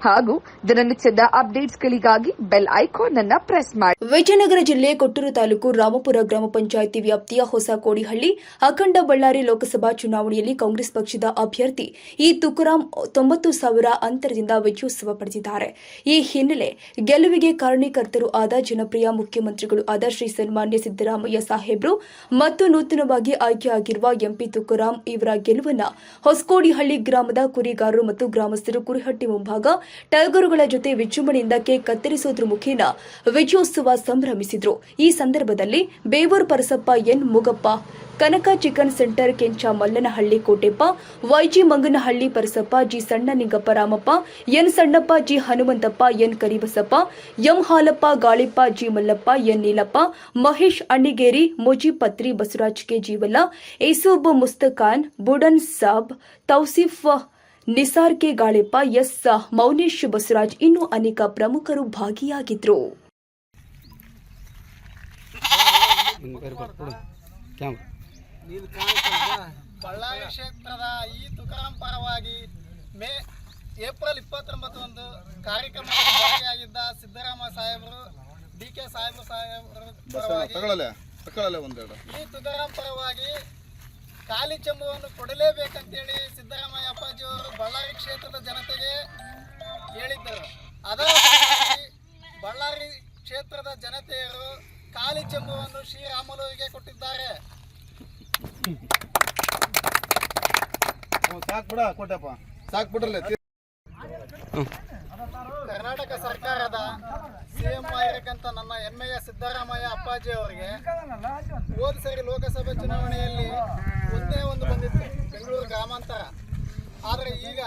ಹಾಗೂ ದಿನನಿತ್ಯದ ಅಪ್ಡೇಟ್ಸ್ಗಳಿಗಾಗಿ ಬೆಲ್ ಐಕಾನ್ ಅನ್ನು ಪ್ರೆಸ್ ಮಾಡಿ. ವಿಜಯನಗರ ಜಿಲ್ಲೆ ಕೊಟ್ಟೂರು ತಾಲೂಕು ರಾಮಪುರ ಗ್ರಾಮ ಪಂಚಾಯಿತಿ ವ್ಯಾಪ್ತಿಯ ಹೊಸ ಕೋಡಿಹಳ್ಳಿ ಅಖಂಡ ಬಳ್ಳಾರಿ ಲೋಕಸಭಾ ಚುನಾವಣೆಯಲ್ಲಿ ಕಾಂಗ್ರೆಸ್ ಪಕ್ಷದ ಅಭ್ಯರ್ಥಿ ಈ ತುಕುರಾಮ್ ತೊಂಬತ್ತು ಸಾವಿರ ಅಂತರದಿಂದ ವಿಜಯೋತ್ಸವ ಪಡೆದಿದ್ದಾರೆ. ಈ ಹಿನ್ನೆಲೆ ಗೆಲುವಿಗೆ ಕಾರಣೀಕರ್ತರು ಆದ ಜನಪ್ರಿಯ ಮುಖ್ಯಮಂತ್ರಿಗಳು ಆದ ಶ್ರೀ ಸನ್ಮಾನ್ಯ ಸಿದ್ದರಾಮಯ್ಯ ಸಾಹೇಬ್ರು ಮತ್ತು ನೂತನವಾಗಿ ಆಯ್ಕೆಯಾಗಿರುವ ಎಂಪಿ ತುಕರಾಂ ಇವರ ಗೆಲುವನ್ನ ಹೊಸಕೋಡಿಹಳ್ಳಿ ಗ್ರಾಮದ ಕುರಿಗಾರರು ಮತ್ತು ಗ್ರಾಮಸ್ಥರು ಕುರಿಹಟ್ಟಿ ಮುಂಭಾಗ ಟಗರುಗಳ ಜೊತೆ ವಿಜೃಂಭಣೆಯಿಂದ ಕೇಕ್ ಕತ್ತರಿಸೋದ್ರ ಮುಖೇನ ವಿಜಯೋತ್ಸವ ಸಂಭ್ರಮಿಸಿದ್ರು. ಈ ಸಂದರ್ಭದಲ್ಲಿ Bevur Parasappa N Mugappa, Kanaka chicken centre Kencha Mallanahalli Koteppa, YG Manganahalli Parasappa G Sannaningappa Ramappa, N Sannappa G Hanumanthappa, N Karibasappa, M Halappa, Galippa G Mallappa, N Neelappa, Mahesh Annigeri Moji Patri Basavaraj K Jeevalla Esub Mustakhan Budan Sab, Tausif Nisar K Galeppa S Mounesh Basavaraj ಇನ್ನೂ ಅನೇಕ ಪ್ರಮುಖರು ಭಾಗಿಯಾಗಿದ್ರು. ಬಳ್ಳಾರಿ ಕ್ಷೇತ್ರದ ಈ ತುಕಾರಾಂ ಪರವಾಗಿ May April ಇಪ್ಪತ್ತೊಂಬತ್ತರಂದು ಕಾರ್ಯಕ್ರಮದಲ್ಲಿ ಭಾಗಿಯಾಗಿದ್ದ ಸಿದ್ದರಾಮ ಸಾಹೇಬರು D K ಸಾಹೇಬರು ಸಾಹೇಬರು ಪರವಾಗಿ ಈ ತುಕಾರಾಂ ಪರವಾಗಿ ಖಾಲಿ ಚೆಂಬುವನ್ನು ಕೊಡಲೇಬೇಕಂತೇಳಿ ಸಿದ್ದರಾಮಯ್ಯ ಅಪ್ಪಾಜಿಯವರು ಬಳ್ಳಾರಿ ಕ್ಷೇತ್ರದ ಜನತೆಗೆ ಹೇಳಿದ್ದರು. ಅದರ ಬಳ್ಳಾರಿ ಕ್ಷೇತ್ರದ ಜನತೆಯರು ಖಾಲಿ ಚೆಂಬುವನ್ನು ಶ್ರೀರಾಮುಲುವಿಗೆ ಕೊಟ್ಟಿದ್ದಾರೆ. ಸಾಕ್ಬಿಡ ಕೊಟ್ಟಪ್ಪ. ಸಾಕ್ ಬಿಡ್ರಲ್ಲ ಕರ್ನಾಟಕ ಸರ್ಕಾರದ ಸಿಎಂ ಆಗಿರಕ್ಕಂತ ನನ್ನ ಹೆಮ್ಮೆಯ ಸಿದ್ದರಾಮಯ್ಯ ಅಪ್ಪಾಜಿ ಅವರಿಗೆ ಹೋದ ಸರಿ ಲೋಕಸಭೆ ಚುನಾವಣೆಯಲ್ಲಿ ಒಂದೇ ಒಂದು ಬಂದಿತ್ತು, ಬೆಂಗಳೂರು ಗ್ರಾಮಾಂತರ. ಆದರೆ ಈಗ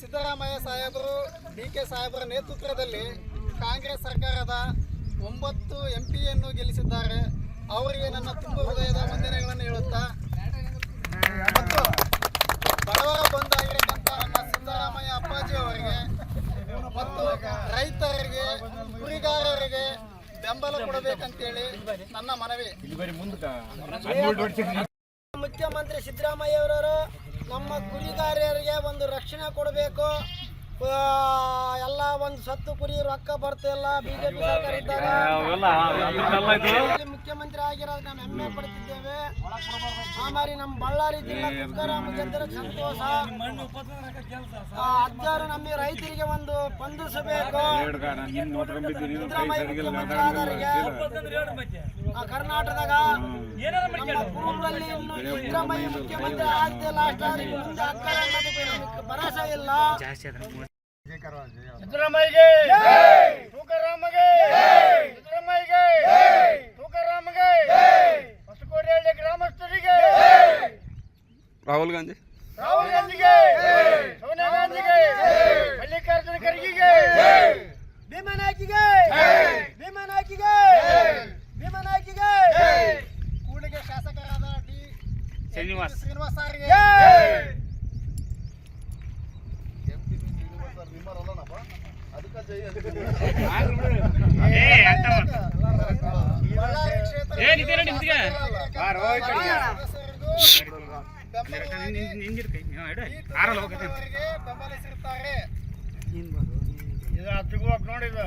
ಸಿದ್ದರಾಮಯ್ಯ ಸಾಹೇಬರು, ಡಿ ಕೆ ಸಾಹೇಬರ ನೇತೃತ್ವದಲ್ಲಿ ಕಾಂಗ್ರೆಸ್ ಸರ್ಕಾರದ ಒಂಬತ್ತು ಎಂ ಪಿಯನ್ನು ಗೆಲ್ಲಿಸಿದ್ದಾರೆ. ಅವರಿಗೆ ನನ್ನ ತುಂಬ ಹೃದಯದ ವಂದನೆಗಳನ್ನು ಹೇಳುತ್ತಾ ಬಡವರ ಬಂದಾಗಿರತಕ್ಕಂಥ ನಮ್ಮ ಸಿದ್ದರಾಮಯ್ಯ ಅಪ್ಪಾಜಿ ಅವರಿಗೆ ಮತ್ತು ರೈತರಿಗೆ ಕುರಿಗಾರರಿಗೆ ಬೆಂಬಲ ಕೊಡಬೇಕಂತೇಳಿ ನನ್ನ ಮನವಿ. ಮುಖ್ಯಮಂತ್ರಿ ಸಿದ್ದರಾಮಯ್ಯವರವರು ನಮ್ಮ ಕುರಿಗಾರರಿಗೆ ಒಂದು ರಕ್ಷಣೆ ಕೊಡಬೇಕು. ಎಲ್ಲ ಒಂದು ಸತ್ತು ಕುರಿ ರೊಕ್ಕ ಬರ್ತಿಲ್ಲ. ಬಿಜೆಪಿ ಸರ್ಕಾರ ಇದ್ದಾಗ ಆಗಿರೋದು ನಾವು ಹೆಮ್ಮೆ ಪಡ್ತಿದ್ದೇವೆ. ಆಮೇಲೆ ನಮ್ಮ ಬಳ್ಳಾರಿ ಜಿಲ್ಲಾ ತುಕಾರಾಮ ಗೆದ್ದರೆ ಸಂತೋಷ. ಅಜ್ಜಾರು ನಮ್ಮ ರೈತರಿಗೆ ಒಂದು ಸ್ಪಂದಿಸಬೇಕು ಕರ್ನಾಟಕದಾಗ ಪೂರ್ವದಲ್ಲಿ ಸಿದ್ದರಾಮಯ್ಯ ಮುಖ್ಯಮಂತ್ರಿ ಆಗ್ತಿಲ್ಲ ಮುಂದೆ ಆಗ್ತಾರೆ ಅನ್ನೋದಕ್ಕೆ ಭರವಸೆ ಇಲ್ಲ. ಸಿದ್ದರಾಮಯ್ಯಗೆ! ತುಕಾರಾಮಗೆ! ಗಾಂಧಿಗೆ ಸೋನಿಯಾ ಗಾಂಧಿಗೆ ಮಲ್ಲಿಕಾರ್ಜುನ ಖರ್ಗೆಗೆ ಭೀಮನಾಯ್ಕಿಗೆ ಭೀಮಾ ನಾಯ್ಕಿಗೆ ಕೂಡಲಿಗೆ ಶಾಸಕರಾದ ಡಿ ಶ್ರೀನಿವಾಸ್ ಶ್ರೀನಿವಾಸ್ ಅವರಿಗೆ ಬಳ್ಳಾರಿ ಕ್ಷೇತ್ರದ ಬೆಂಬಲಿಸಿರ್ತಾರೆ ಇದು ಹತ್ತಿಗೂ ಹೋಗಿ ನೋಡಿದ